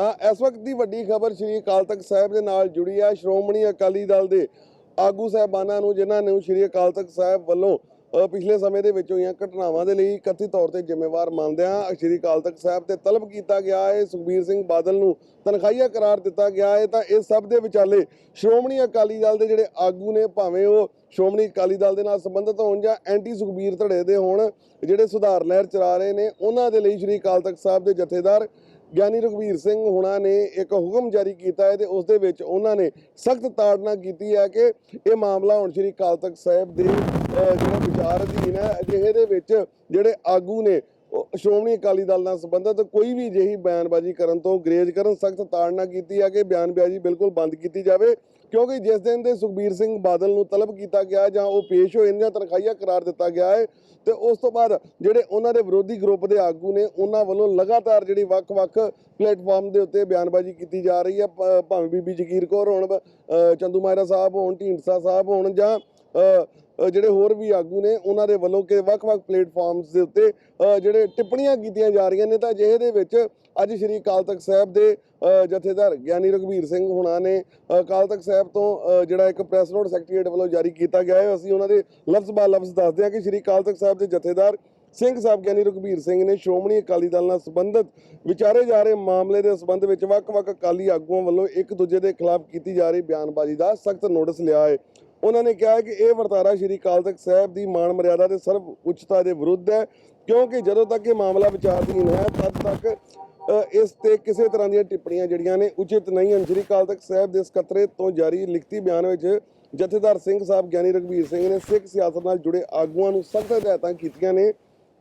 ਤਾਂ ਇਸ ਵਕਤ ਦੀ ਵੱਡੀ ਖਬਰ ਸ੍ਰੀ ਅਕਾਲ ਤਖਤ ਸਾਹਿਬ ਦੇ ਨਾਲ ਜੁੜੀ ਹੈ ਸ਼੍ਰੋਮਣੀ ਅਕਾਲੀ ਦਲ ਦੇ ਆਗੂ ਸਾਹਿਬਾਨਾਂ ਨੂੰ, ਜਿਨ੍ਹਾਂ ਨੂੰ ਸ੍ਰੀ ਅਕਾਲ ਤਖਤ ਸਾਹਿਬ ਵੱਲੋਂ ਪਿਛਲੇ ਸਮੇਂ ਦੇ ਵਿੱਚ ਹੋਈਆਂ ਘਟਨਾਵਾਂ ਦੇ ਲਈ ਕਥਿਤ ਤੌਰ ਤੇ ਜ਼ਿੰਮੇਵਾਰ ਮੰਨਦਿਆਂ ਸ੍ਰੀ ਅਕਾਲ ਤਖਤ ਸਾਹਿਬ ਤੇ ਤਲਬ ਕੀਤਾ ਗਿਆ ਹੈ। ਸੁਖਬੀਰ ਸਿੰਘ ਬਾਦਲ ਨੂੰ ਤਨਖਾਹੀਆ ਕਰਾਰ ਦਿੱਤਾ ਗਿਆ ਹੈ। ਤਾਂ ਇਹ ਸਭ ਦੇ ਵਿਚਾਲੇ ਸ਼੍ਰੋਮਣੀ ਅਕਾਲੀ ਦਲ ਦੇ ਜਿਹੜੇ ਆਗੂ ਨੇ, ਭਾਵੇਂ ਉਹ ਸ਼੍ਰੋਮਣੀ ਅਕਾਲੀ ਦਲ ਦੇ ਨਾਲ ਸੰਬੰਧਿਤ ਹੋਣ ਜਾਂ ਐਂਟੀ ਸੁਖਬੀਰ ਧੜੇ ਦੇ ਹੋਣ, ਜਿਹੜੇ ਸੁਧਾਰ ਲਹਿਰ ਚਲਾ ਰਹੇ ਨੇ, ਉਹਨਾਂ ਦੇ ਲਈ ਸ੍ਰੀ ਅਕਾਲ ਤਖਤ ਸਾਹਿਬ ਦੇ ਜਥੇਦਾਰ ਗਿਆਨੀ ਰਘਵੀਰ ਸਿੰਘ ਹੁਣਾਂ ਨੇ ਇੱਕ ਹੁਕਮ ਜਾਰੀ ਕੀਤਾ ਹੈ ਤੇ ਉਸ ਦੇ ਵਿੱਚ ਉਹਨਾਂ ਨੇ ਸਖਤ ਤਾੜਨਾ ਕੀਤੀ ਹੈ ਕਿ ਇਹ ਮਾਮਲਾ ਹੁਣ ਸ੍ਰੀ ਅਕਾਲ ਤਖਤ ਸਾਹਿਬ ਦੇ ਅਹ, ਜਿਹੜਾ ਵਿਚਾਰ ਅਧੀਨ ਹੈ ਅਜਿਹੇ ਦੇ ਵਿੱਚ ਜਿਹੜੇ ਆਗੂ ਨੇ ਸ਼੍ਰੋਮਣੀ ਅਕਾਲੀ ਦਲ ਨਾਲ ਸੰਬੰਧਿਤ ਕੋਈ ਵੀ ਅਜਿਹੀ ਬਿਆਨਬਾਜ਼ੀ ਕਰਨ ਤੋਂ ਗਰੇਜ ਕਰਨ ਸਖਤ ਤਾੜਨਾ ਕੀਤੀ ਹੈ ਕਿ ਬਿਆਨਬਾਜ਼ੀ ਬਿਲਕੁਲ ਬੰਦ ਕੀਤੀ ਜਾਵੇ ਕਿਉਂਕਿ ਜਿਸ ਦਿਨ ਦੇ ਸੁਖਬੀਰ ਸਿੰਘ ਬਾਦਲ ਨੂੰ ਤਲਬ ਕੀਤਾ ਗਿਆ ਜਾਂ ਉਹ ਪੇਸ਼ ਹੋਏ ਨੇ ਜਾਂ ਕਰਾਰ ਦਿੱਤਾ ਗਿਆ ਹੈ ਤੇ ਉਸ ਤੋਂ ਬਾਅਦ ਜਿਹੜੇ ਉਹਨਾਂ ਦੇ ਵਿਰੋਧੀ ਗਰੁੱਪ ਦੇ ਆਗੂ ਨੇ ਉਹਨਾਂ ਵੱਲੋਂ ਲਗਾਤਾਰ ਜਿਹੜੀ ਵੱਖ-ਵੱਖ ਪਲੇਟਫਾਰਮ ਦੇ ਉੱਤੇ ਬਿਆਨਬਾਜ਼ੀ ਕੀਤੀ ਜਾ ਰਹੀ ਹੈ ਭਾਵੇਂ ਬੀਬੀ ਜਗੀਰ ਕੌਰ ਹੋਣ ਅ, ਚੰਦੂ ਮਾਇਰਾ ਸਾਹਿਬ ਹੋਣ ਢੀਂਡਸਾ ਸਾਹਿਬ ਹੋਣ ਜਾਂ ਜਿਹੜੇ ਹੋਰ ਵੀ ਆਗੂ ਨੇ, ਉਹਨਾਂ ਦੇ ਵੱਲੋਂ ਕਿ ਵੱਖ-ਵੱਖ ਪਲੇਟਫਾਰਮਸ ਦੇ ਉੱਤੇ ਜਿਹੜੇ ਟਿੱਪਣੀਆਂ ਕੀਤੀਆਂ ਜਾ ਰਹੀਆਂ ਨੇ, ਤਾਂ ਜਿਹੇ ਦੇ ਵਿੱਚ ਅੱਜ ਸ੍ਰੀ ਅਕਾਲ ਤਖਤ ਸਾਹਿਬ ਦੇ ਜਥੇਦਾਰ ਗਿਆਨੀ ਰਘਵੀਰ ਸਿੰਘ ਹੁਣਾਂ ਨੇ ਅਕਾਲ ਤਖਤ ਸਾਹਿਬ ਤੋਂ ਜਿਹੜਾ ਇੱਕ ਪ੍ਰੈਸ ਨੋਟ ਸੈਕਟਰੀਏਟ ਵੱਲੋਂ ਜਾਰੀ ਕੀਤਾ ਗਿਆ ਹੈ। ਅਸੀਂ ਉਹਨਾਂ ਦੇ ਲਫ਼ਜ਼ ਬਾ ਲਫ਼ਜ਼ ਦੱਸਦੇ ਹਾਂ ਕਿ ਸ੍ਰੀ ਅਕਾਲ ਤਖਤ ਸਾਹਿਬ ਦੇ ਜਥੇਦਾਰ ਸਿੰਘ ਸਾਹਿਬ ਗਿਆਨੀ ਰਘਵੀਰ ਸਿੰਘ ਨੇ ਸ਼੍ਰੋਮਣੀ ਅਕਾਲੀ ਦਲ ਨਾਲ ਸੰਬੰਧਿਤ ਵਿਚਾਰੇ ਜਾ ਰਹੇ ਮਾਮਲੇ ਦੇ ਸੰਬੰਧ ਵਿੱਚ ਵੱਖ-ਵੱਖ ਅਕਾਲੀ ਆਗੂਆਂ ਵੱਲੋਂ ਇੱਕ ਦੂਜੇ ਦੇ ਖਿਲਾਫ ਕੀਤੀ ਜਾ ਰਹੀ ਬਿਆਨਬਾਜ਼ੀ ਦਾ ਸਖਤ ਨੋਟਿਸ ਲਿਆ ਹੈ। ਉਹਨਾਂ ਨੇ ਕਿਹਾ ਕਿ ਇਹ ਵਰਤਾਰਾ ਸ੍ਰੀ ਅਕਾਲ ਤਖਤ ਸਾਹਿਬ ਦੀ ਮਾਣ ਮਰਿਆਦਾ ਤੇ ਸਰਵ ਉੱਚਤਾ ਦੇ ਵਿਰੁੱਧ ਹੈ, ਕਿਉਂਕਿ ਜਦੋਂ ਤੱਕ ਇਹ ਮਾਮਲਾ ਵਿਚਾਰਧੀਨ ਹੈ, ਤਦ ਤੱਕ ਇਸ ਤੇ ਕਿਸੇ ਤਰ੍ਹਾਂ ਦੀਆਂ ਟਿੱਪਣੀਆਂ ਜਿਹੜੀਆਂ ਨੇ ਉਚਿਤ ਨਹੀਂ ਹਨ। ਸ੍ਰੀ ਅਕਾਲ ਤਖਤ ਸਾਹਿਬ ਦੇ ਸਕੱਤਰੇ ਤੋਂ ਜਾਰੀ ਲਿਖਤੀ ਬਿਆਨ ਵਿੱਚ ਜਥੇਦਾਰ ਸਿੰਘ ਸਾਹਿਬ ਗਿਆਨੀ ਰਘਵੀਰ ਸਿੰਘ ਨੇ ਸਿੱਖ ਸਿਆਸਤ ਨਾਲ ਜੁੜੇ ਆਗੂਆਂ ਨੂੰ ਸਖਤ ਹਦਾਇਤਾਂ ਕੀਤੀਆਂ ਨੇ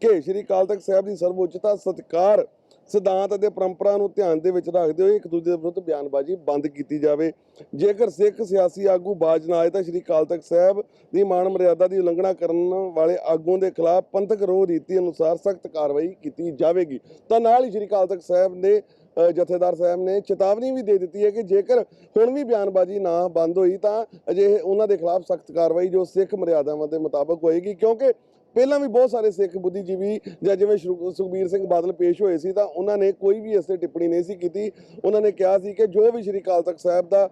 ਕਿ ਸ੍ਰੀ ਅਕਾਲ ਤਖਤ ਸਾਹਿਬ ਦੀ ਸਰਵਉੱਚਤਾ ਸਤਿਕਾਰ ਸਿਧਾਂਤ ਅਤੇ ਪਰੰਪਰਾ ਨੂੰ ਧਿਆਨ ਦੇ ਵਿੱਚ ਰੱਖਦੇ ਹੋਏ ਇੱਕ ਦੂਜੇ ਦੇ ਵਿਰੁੱਧ ਬਿਆਨਬਾਜ਼ੀ ਬੰਦ ਕੀਤੀ ਜਾਵੇ। ਜੇਕਰ ਸਿੱਖ ਸਿਆਸੀ ਆਗੂ ਬਾਜ ਨਾ ਆਏ ਤਾਂ ਸ੍ਰੀ ਅਕਾਲ ਤਖਤ ਸਾਹਿਬ ਦੀ ਮਾਣ ਮਰਿਆਦਾ ਦੀ ਉਲੰਘਣਾ ਕਰਨ ਵਾਲੇ ਆਗੂਆਂ ਦੇ ਖਿਲਾਫ ਪੰਥਕ ਰੋਹ ਰੀਤੀ ਅਨੁਸਾਰ ਸਖਤ ਕਾਰਵਾਈ ਕੀਤੀ ਜਾਵੇਗੀ। ਤਾਂ ਨਾਲ ਹੀ ਸ੍ਰੀ ਅਕਾਲ ਤਖਤ ਸਾਹਿਬ ਦੇ ਜਥੇਦਾਰ ਸਾਹਿਬ ਨੇ ਚੇਤਾਵਨੀ ਵੀ ਦੇ ਦਿੱਤੀ ਹੈ ਕਿ ਜੇਕਰ ਹੁਣ ਵੀ ਬਿਆਨਬਾਜ਼ੀ ਨਾ ਬੰਦ ਹੋਈ ਤਾਂ ਅਜੇ ਉਹਨਾਂ ਦੇ ਖਿਲਾਫ ਸਖਤ ਕਾਰਵਾਈ ਜੋ ਸਿੱਖ ਮਰਿਆਦਾਵਾਂ ਦੇ ਮੁਤਾਬਕ ਹੋਏਗੀ, ਕਿਉਂਕਿ ਪਹਿਲਾਂ ਵੀ ਬਹੁਤ ਸਾਰੇ ਸਿੱਖ ਬੁੱਧੀਜੀਵੀ ਜਾਂ ਜਿਵੇਂ ਸ਼੍ਰੋ- ਸੁਖਬੀਰ ਸਿੰਘ ਬਾਦਲ ਪੇਸ਼ ਹੋਏ ਸੀ ਤਾਂ ਉਹਨਾਂ ਨੇ ਕੋਈ ਵੀ ਇਸ ਤੇ ਟਿੱਪਣੀ ਨਹੀਂ ਸੀ ਕੀਤੀ। ਉਹਨਾਂ ਨੇ ਕਿਹਾ ਸੀ ਕਿ ਜੋ ਵੀ ਸ੍ਰੀ ਅਕਾਲ ਤਖਤ ਸਾਹਿਬ ਦਾ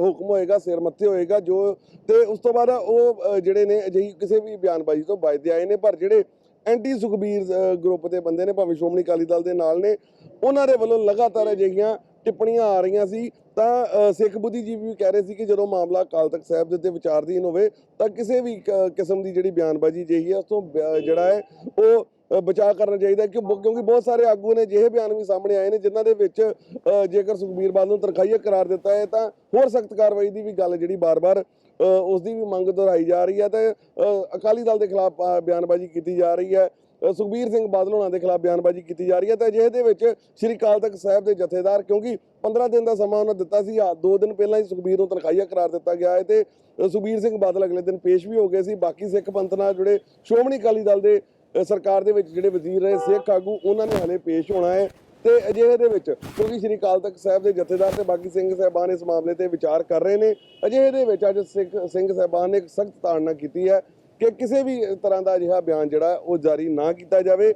ਹੁਕਮ ਹੋਏਗਾ, ਸਿਰ ਮੱਥੇ ਹੋਏਗਾ, ਜੋ ਤੇ ਉਸ ਤੋਂ ਬਾਅਦ ਉਹ ਜਿਹੜੇ ਨੇ ਅਜਿਹੀ ਕਿਸੇ ਵੀ ਬਿਆਨਬਾਜ਼ੀ ਤੋਂ ਬਚਦੇ ਆਏ ਨੇ, ਪਰ ਜਿਹੜੇ ਐਂਟੀ ਸੁਖਬੀਰ ਗਰੁੱਪ ਦੇ ਬੰਦੇ ਨੇ, ਭਾਵੇਂ ਸ਼੍ਰੋਮਣੀ ਅਕਾਲੀ ਦਲ ਦੇ ਨਾਲ ਨੇ, ਉਹਨਾਂ ਦੇ ਵੱਲੋਂ ਲਗਾਤਾਰ ਅਜਿਹੀਆਂ ਟਿੱਪਣੀਆਂ ਆ ਰਹੀਆਂ ਸੀ ਤਾਂ ਸਿੱਖ ਬੁੱਧੀਜੀਵੀ ਵੀ ਕਹਿ ਰਹੇ ਸੀ ਕਿ ਜਦੋਂ ਮਾਮਲਾ ਅਕਾਲ ਤਖਤ ਸਾਹਿਬ ਦੇ ਉੱਤੇ ਵਿਚਾਰਧੀਨ ਹੋਵੇ ਤਾਂ ਕਿਸੇ ਵੀ ਕ- ਕਿਸਮ ਦੀ ਜਿਹੜੀ ਬਿਆਨਬਾਜ਼ੀ ਜਿਹੀ ਹੈ ਉਸ ਤੋਂ ਬ- ਜਿਹੜਾ ਹੈ ਉਹ ਬਚਾਅ ਕਰਨਾ ਚਾਹੀਦਾ ਕਿ ਕਿਉਂਕਿ ਬਹੁਤ ਸਾਰੇ ਆਗੂ ਨੇ ਜਿਹੇ ਬਿਆਨ ਵੀ ਸਾਹਮਣੇ ਆਏ ਨੇ ਜਿਨ੍ਹਾਂ ਦੇ ਵਿੱਚ ਜੇਕਰ ਸੁਖਬੀਰ ਬਾਦਲ ਨੂੰ ਤਰਖਾਈਆ ਕਰਾਰ ਦਿੱਤਾ ਹੈ ਤਾਂ ਹੋਰ ਸਖਤ ਕਾਰਵਾਈ ਦੀ ਵੀ ਗੱਲ ਜਿਹੜੀ ਬਾਰ-ਬਾਰ ਅ, ਉਸ ਦੀ ਵੀ ਮੰਗ ਦੁਹਰਾਈ ਜਾ ਰਹੀ ਹੈ ਤੇ ਅਕਾਲੀ ਦਲ ਦੇ ਖਿਲਾਫ ਬਿਆਨਬਾਜ਼ੀ ਕੀਤੀ ਜਾ ਰਹੀ ਹੈ। ਸੁਖਬੀਰ ਸਿੰਘ ਬਾਦਲ ਹੋਣਾ ਦੇ ਖਿਲਾਫ ਬਿਆਨਬਾਜ਼ੀ ਕੀਤੀ ਜਾ ਰਹੀ ਹੈ ਤਾਂ ਜਿਹਦੇ ਵਿੱਚ ਸ੍ਰੀ ਅਕਾਲ ਤਖਤ ਸਾਹਿਬ ਦੇ ਜਥੇਦਾਰ, ਕਿਉਂਕਿ 15 ਦਿਨ ਦਾ ਸਮਾਂ ਉਹਨਾਂ ਦਿੱਤਾ ਸੀ ਆ ਦੋ ਦਿਨ ਪਹਿਲਾਂ ਹੀ ਸੁਖਬੀਰ ਨੂੰ ਤਨਖਾਹੀਆ ਕਰਾਰ ਦਿੱਤਾ ਗਿਆ ਹੈ ਤੇ ਸੁਖਬੀਰ ਸਿੰਘ ਬਾਦਲ ਅਗਲੇ ਦਿਨ ਪੇਸ਼ ਵੀ ਹੋ ਗਏ ਸੀ। ਬਾਕੀ ਸਿੱਖ ਪੰਥ ਨਾਲ ਜੁੜੇ ਸ਼੍ਰੋਮਣੀ ਅਕਾਲੀ ਦਲ ਦੇ ਸਰਕਾਰ ਦੇ ਵਿੱਚ ਜਿਹੜੇ ਵਜ਼ੀਰ ਰਹੇ, ਸਿੱਖ ਆਗੂ, ਉਹਨਾਂ ਨੇ ਹਲੇ ਪੇਸ਼ ਹੋਣਾ ਹੈ ਤੇ ਅਜਿਹੇ ਦੇ ਵਿੱਚ ਕਿਉਂਕਿ ਸ੍ਰੀ ਅਕਾਲ ਤਖਤ ਸਾਹਿਬ ਦੇ ਜਥੇਦਾਰ ਤੇ ਬਾਕੀ ਸਿੰਘ ਸਾਹਿਬਾਨ ਇਸ ਮਾਮਲੇ ਤੇ ਵਿਚਾਰ ਕਰ ਰਹੇ ਨੇ। ਅਜਿਹੇ ਦੇ ਵਿੱਚ ਅੱਜ ਸਿੱਖ, ਸਿੰਘ ਸਾਹਿਬਾਨ ਨੇ ਇੱਕ ਸਖਤ ਤਾੜਨਾ ਕੀਤੀ ਹੈ ਕਿ ਕਿਸੇ ਵੀ ਤਰ੍ਹਾਂ ਦਾ ਅਜਿਹਾ ਬਿਆਨ ਜਿਹੜਾ ਉਹ ਜਾਰੀ ਨਾ ਕੀਤਾ ਜਾਵੇ।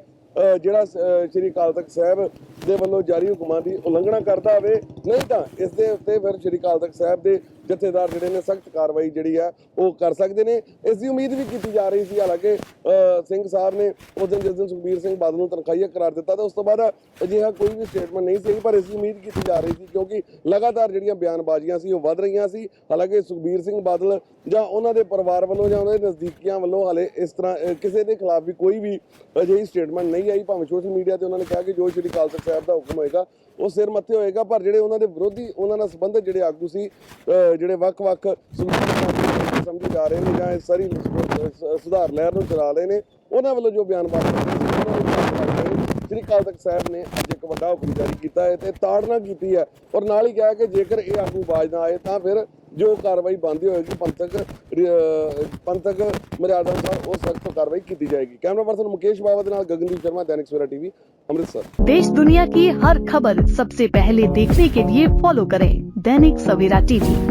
ਜਿਹੜਾ ਸ੍ਰੀ ਅਕਾਲ ਤਖਤ ਸਾਹਿਬ ਦੇ ਵੱਲੋਂ ਜਾਰੀ ਹੁਕਮਾਂ ਦੀ ਉਲੰਘਣਾ ਕਰਦਾ ਹੋਵੇ, ਨਹੀਂ ਤਾਂ ਇਸ ਦੇ ਉੱਤੇ ਫਿਰ ਸ੍ਰੀ ਅਕਾਲ ਤਖਤ ਸਾਹਿਬ ਦੇ ਜਥੇਦਾਰ ਜਿਹੜੇ ਨੇ ਸਖਤ ਕਾਰਵਾਈ ਜਿਹੜੀ ਆ ਉਹ ਕਰ ਸਕਦੇ ਨੇ। ਇਸ ਦੀ ਉਮੀਦ ਵੀ ਕੀਤੀ ਜਾ ਰਹੀ ਸੀ। ਹਾਲਾਂਕਿ ਸਿੰਘ ਸਾਹਿਬ ਨੇ ਉਸ ਦਿਨ ਜਿਸ ਦਿਨ ਸੁਖਬੀਰ ਸਿੰਘ ਬਾਦਲ ਨੂੰ ਤਨਖਾਹੀਆ ਕਰਾਰ ਦਿੱਤਾ ਤਾਂ ਉਸ ਤੋਂ ਬਾਅਦ ਅਜਿਹਾ ਕੋਈ ਵੀ ਸਟੇਟਮੈਂਟ ਨਹੀਂ ਸੀ, ਪਰ ਇਸ ਦੀ ਉਮੀਦ ਕੀਤੀ ਜਾ ਰਹੀ ਸੀ ਕਿਉਂਕਿ ਲਗਾਤਾਰ ਜਿਹੜੀਆਂ ਬਿਆਨਬਾਜ਼ੀਆਂ ਸੀ ਉਹ ਵੱਧ ਰਹੀਆਂ ਸੀ। ਹਾਲਾਂਕਿ ਸੁਖਬੀਰ ਸਿੰਘ ਬਾਦਲ ਜਾਂ ਉਹਨਾਂ ਦੇ ਪਰਿਵਾਰ ਵੱਲੋਂ ਜਾਂ ਉਹਨਾਂ ਦੇ ਨਜ਼ਦੀਕੀਆਂ ਵੱਲੋਂ ਹਾਲੇ ਇਸ ਤਰ੍ਹਾਂ ਕਿਸੇ ਦੇ ਖਿਲਾਫ ਵੀ ਕੋਈ ਵੀ ਅਜਿਹੀ ਸਟੇਟਮੈਂਟ ਨਹੀਂ ਆਈ। ਭਾਵੇਂ ਸੋਸ਼ਲ ਮੀਡੀਆ ਤੇ ਉਹਨਾਂ ਨੇ ਕਿਹਾ ਕਿ ਜੋ ਸ਼੍ਰੀ ਅਕਾਲ ਤਖਤ ਸਾਹਿਬ ਦਾ ਹੁਕਮ ਹੋਏਗਾ, ਉਹ ਸਿਰ ਮੱਥੇ ਹੋਏਗਾ, ਪਰ ਜਿਹੜੇ ਉਹਨਾਂ ਦੇ ਵਿਰੋਧੀ, ਉਹਨਾਂ ਨਾਲ ਸੰਬੰਧਿਤ ਜਿਹੜੇ ਆਗੂ ਸੀ ਜਿਹੜੇ ਵੱਖ-ਵੱਖ ਸੁਖਬੀਰ ਸਮਝੇ ਜਾ ਰਹੇ ਨੇ ਜਾਂ ਇਸ ਸਾਰੀ ਸ- ਸੁਧਾਰ ਲਹਿਰ ਨੂੰ ਚਲਾ ਰਹੇ ਨੇ ਉਹਨਾਂ ਵੱਲੋਂ ਜੋ ਬਿਆਨਬਾਜ਼ੀ ਕੀਤੀ ਸੀ, ਉਹਨਾਂ ਨੂੰ ਬਿਆਨ ਕਰਕੇ ਸ੍ਰੀ ਅਕਾਲ ਤਖਤ ਸਾਹਿਬ ਨੇ ਅੱਜ ਇੱਕ ਵੱਡਾ ਹੁਕਮ ਜਾਰੀ ਕੀਤਾ ਹੈ ਤੇ ਤਾੜਨਾ ਕੀਤੀ ਹੈ ਔਰ ਨਾਲ ਹੀ ਕਿਹਾ ਕਿ ਜੇਕਰ ਇਹ ਆਗੂ ਬਾਜ ਨਾ ਆਏ ਤਾਂ ਫਿਰ ਜੋ ਕਾਰਵਾਈ ਬੰਦੀ ਹੋਏਗੀ ਪੰਥਕ ਅਹ, ਪੰਥਕ ਮਰਿਆਦਾ ਅਨੁਸਾਰ ਉਹ ਸਖਤ ਕਾਰਵਾਈ ਕੀਤੀ ਜਾਏਗੀ ਕੈਮਰਾ ਪਰਸਨ ਮੁਕੇਸ਼ ਬਾਵਾ ਦੇ ਨਾਲ ਗਗਨਦੀਪ ਸ਼ਰਮਾ ਦੈਨਿਕ ਸਵੇਰਾ ਟੀਵੀ ਅੰਮ੍ਰਿਤਸਰ देश दुनिया की हर खबर सबसे पहले देखने के लिए फॉलो करें दैनिक सवेरा टीवी